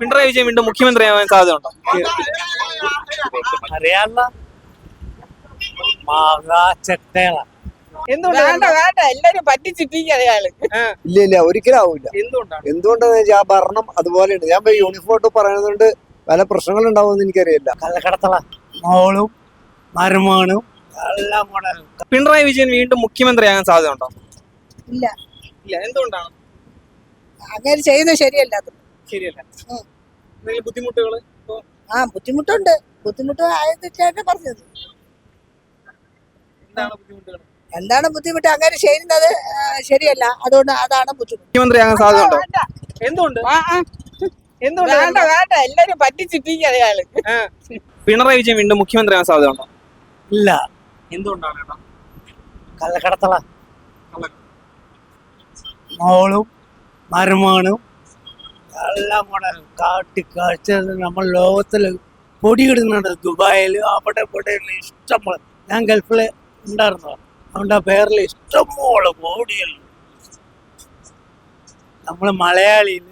പിണറായി വിജയൻ വീണ്ടും മുഖ്യമന്ത്രിയാവാൻ സാധ്യതയുണ്ടോ? അയാൾ ഇല്ല ഇല്ല. ഒരിക്കലും ആവില്ല എന്തുകൊണ്ടാണ് എന്തുകൊണ്ടാന്ന് വെച്ചാൽ ആ ഭരണം അതുപോലെയുണ്ട്. ഞാൻ യൂണിഫോം ഇട്ട് പറയുന്നതുകൊണ്ട് പല പ്രശ്നങ്ങൾ ഉണ്ടാവുമെന്ന് എനിക്കറിയില്ല. കല്ലക്കടത്തള മോളും മരുമോനും എല്ലാം കൂടെ പിണറായി വിജയൻ വീണ്ടും മുഖ്യമന്ത്രിയാകാൻ സാധ്യതയുണ്ടോ? ഇല്ല. ഇല്ല. എന്തുകൊണ്ടാണ്? അങ്ങനെ ചെയ്യുന്നത് ശരിയല്ല. അത് ശരിയല്ല. എന്തെങ്കിലും ബുദ്ധിമുട്ടുകൾ ആ ബുദ്ധിമുട്ടുണ്ട്. ബുദ്ധിമുട്ട് ആയതിട്ടാണ് പറഞ്ഞത്. എന്താണ് ബുദ്ധിമുട്ടുകൾ എന്താണ് ബുദ്ധിമുട്ട്? അങ്ങനെ ചെയ്യുന്നത് ശരിയല്ല. അതുകൊണ്ട് അതാണ് ബുദ്ധിമുട്ട്. സാധ്യതയുണ്ടോ? എന്തുകൊണ്ട്? ആ, ആ. എന്തുകൊണ്ട്? വേണ്ട വേണ്ട. എല്ലാരും പറ്റിച്ചിട്ടിരിക്കുക അയാൾ പിണറായി വിജയൻ വീണ്ടും മുഖ്യമന്ത്രി ആകാൻ സാധ്യതയുണ്ടോ? ഇല്ല. എന്തുകൊണ്ടാണ് കള്ളക്കടത്തള. മോളും മരുമോനും എല്ലാം കൂടെ കാട്ടി കാഴ്ച നമ്മൾ ലോകത്തിൽ പൊടിയിടുന്നുണ്ട്. ദുബായിൽ അവിടെ ഇവിടെ ഇഷ്ടം പോലെ. ഞാൻ ഗൾഫിൽ ഉണ്ടായിരുന്നു. അതുകൊണ്ട് ആ പേരിൽ ഇഷ്ടംപോലെ കോടികൾ നമ്മൾ മലയാളിയിൽ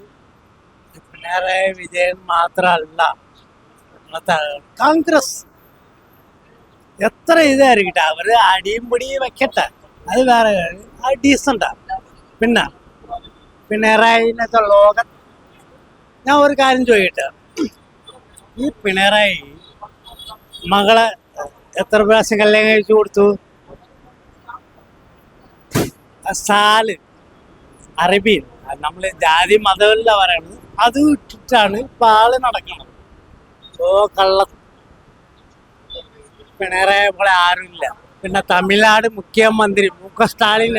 പിണറായി വിജയൻ മാത്രമല്ല കോൺഗ്രസ്. എത്ര ഇതായിരിക്കട്ടെ? അവർ അടിയും പിടിയും വെക്കട്ടെ. അത് വേറെ. അത് ഡീസന്റാ പിന്നെ പിണറായിനത്തെ ലോകം ഞാൻ ഒരു കാര്യം ചോദിക്കട്ടെ? ഈ പിണറായി മകളെ എത്ര പ്രാവശ്യം കല്യാണം കഴിച്ചു കൊടുത്തു? സാൽ അറബിയിൽ നമ്മൾ ജാതി മതമല്ല പറയണത് അത് ഇട്ടിട്ടാണ് ഇപ്പൊ ആൾ ഓ കള്ള പിണറായി പോലെ ആരുമില്ല. പിന്നെ തമിഴ്നാട് മുഖ്യമന്ത്രി മു ക സ്റ്റാലിൻ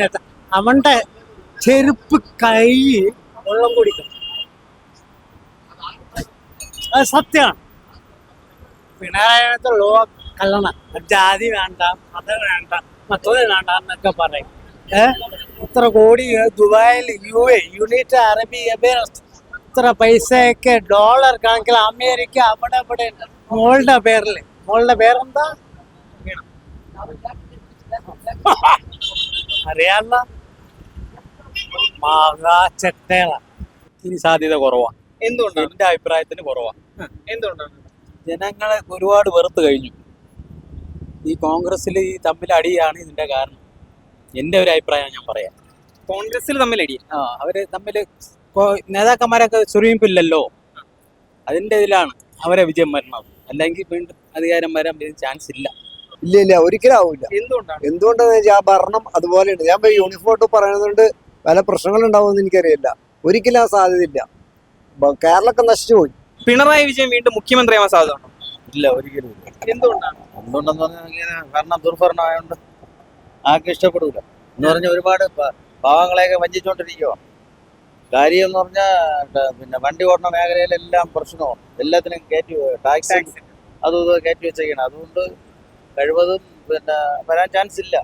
അവന്റെ ചെരുപ്പ് കൈ വെള്ളം കുടിക്കും അത് സത്യമാണ് പിണറായിട്ട് ലോ കള്ളണ ജാതി വേണ്ട മതം വേണ്ട മറ്റത് വേണ്ട എന്നൊക്കെ പറയും. ഏഹ് ഇത്ര കോടി ദുബായിൽ യു എ യുണൈറ്റഡ് അറബി ഇത്ര പൈസയൊക്കെ ഡോളർ കണക്കിൽ അമേരിക്ക അവിടെ ഇവിടെ. മോളുടെ പേരിൽ. മോളുടെ പേരെന്താ? അറിയാല്ല മാങ്ങാ ചെട്ടേള. ഇനി സാധ്യത കുറവാണ് എന്തുകൊണ്ടാണ്? എന്റെ അഭിപ്രായത്തിന് കുറവാണ് എന്തുകൊണ്ടാണ്? ജനങ്ങളെ ഒരുപാട് വെറുത്ത് കഴിഞ്ഞു. ഈ കോൺഗ്രസിൽ ഈ തമ്മിൽ അടിയാണ് ഇതിന്റെ കാരണം. എന്റെ ഒരു അഭിപ്രായം ഞാൻ പറയാം. കോൺഗ്രസിൽ തമ്മിൽ അടി. ആ അവർ തമ്മിൽ നേതാക്കന്മാരൊക്കെ ചുരുങ്ങിപ്പില്ലല്ലോ അതിന്റെ ഇതിലാണ് അവരെ വിജയം വരണം. അല്ലെങ്കിൽ വീണ്ടും അധികാരം വരാൻ ചാൻസ് ഇല്ല. ഇല്ല ഇല്ല ഒരിക്കലും ആവില്ല എന്തുകൊണ്ടാണ്? എന്തുകൊണ്ടാന്ന് വെച്ചാൽ ആ ഭരണം അതുപോലെയുണ്ട്. ഞാൻ യൂണിഫോർട്ട് യൂണിഫോം ഇട്ട് പറയുന്നതുകൊണ്ട് പല പ്രശ്നങ്ങളുണ്ടാവുമെന്ന് എനിക്കറിയില്ല. ഒരിക്കലും ആ സാധ്യതയില്ല. കേരളമൊക്കെ നശിച്ചു പോയി. പിണറായി വിജയൻ വീണ്ടും മുഖ്യമന്ത്രിയാവാൻ സാധ്യതയുണ്ടോ? ഇല്ല ഒരിക്കലും ഇല്ല. എന്തുകൊണ്ടാണ്? എന്തുകൊണ്ടെന്ന് പറഞ്ഞാൽ ആയതുകൊണ്ട് ആർക്കും ഇഷ്ടപ്പെടൂല. എന്ന് പറഞ്ഞാൽ ഒരുപാട് ഭാവങ്ങളെയൊക്കെ പാവങ്ങളെയൊക്കെ വഞ്ചിച്ചുകൊണ്ടിരിക്കുക കാര്യം എന്ന് പറഞ്ഞാൽ പിന്നെ വണ്ടി ഓടണ മേഖലയിലെല്ലാം പ്രശ്നമാണ് എല്ലാത്തിനും കയറ്റി ടാക്സി. അതും ഇതും കയറ്റി വെച്ചേക്കണം. അതുകൊണ്ട് കഴിവതും പിന്നെ വരാൻ ചാൻസ് ഇല്ല.